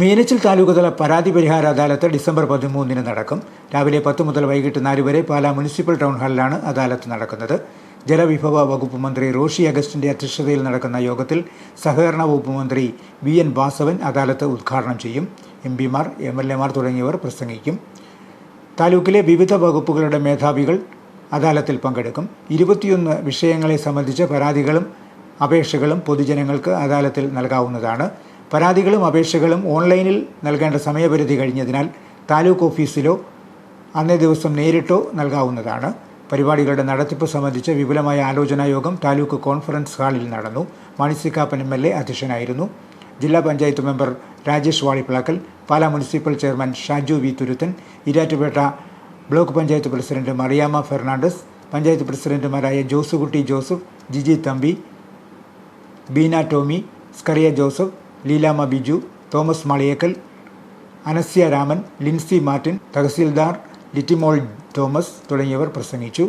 മീനച്ചിൽ താലൂക്കുതല പരാതി പരിഹാര അദാലത്ത് ഡിസംബർ പതിമൂന്നിന് നടക്കും. രാവിലെ പത്ത് മുതൽ വൈകിട്ട് നാല് വരെ പാലാ മുനിസിപ്പൽ ടൗൺ ഹാളിലാണ് അദാലത്ത് നടക്കുന്നത്. ജലവിഭവ വകുപ്പ് മന്ത്രി റോഷി അഗസ്റ്റിന്റെ അധ്യക്ഷതയിൽ നടക്കുന്ന യോഗത്തിൽ സഹകരണ വകുപ്പ് മന്ത്രി വി എൻ വാസവൻ അദാലത്ത് ഉദ്ഘാടനം ചെയ്യും. എം പിമാർ എം എൽ എമാർ തുടങ്ങിയവർ പ്രസംഗിക്കും. താലൂക്കിലെ വിവിധ വകുപ്പുകളുടെ മേധാവികൾ അദാലത്തിൽ പങ്കെടുക്കും. ഇരുപത്തിയൊന്ന് വിഷയങ്ങളെ സംബന്ധിച്ച പരാതികളും അപേക്ഷകളും പൊതുജനങ്ങൾക്ക് അദാലത്തിൽ നൽകാവുന്നതാണ്. പരാതികളും അപേക്ഷകളും ഓൺലൈനിൽ നൽകേണ്ട സമയപരിധി കഴിഞ്ഞതിനാൽ താലൂക്ക് ഓഫീസിലോ അന്നേ ദിവസം നേരിട്ടോ നൽകാവുന്നതാണ്. പരിപാടികളുടെ നടത്തിപ്പ് സംബന്ധിച്ച് വിപുലമായ ആലോചനാ യോഗം താലൂക്ക് കോൺഫറൻസ് ഹാളിൽ നടന്നു. മണിസിക്കാപ്പൻ എം എൽ എ അധ്യക്ഷനായിരുന്നു. ജില്ലാ panchayat member Rajesh Valippilakkal Pala municipal chairman Shaju V Thuruthan Erattupetta block panchayat president Mariyamma Fernandez panchayat പ്രസിഡന്റുമാരായ ജോസുകുട്ടി ജോസഫ് ജിജി തമ്പി ബീന ടോമി സ്കറിയ ജോസഫ് ലീലാമ്മ ബിജു തോമസ് മളിയേക്കൽ അനസ്യ രാമൻ ലിൻസി മാർട്ടിൻ തഹസീൽദാർ ലിറ്റിമോൾ തോമസ് തുടങ്ങിയവർ പ്രസംഗിച്ചു.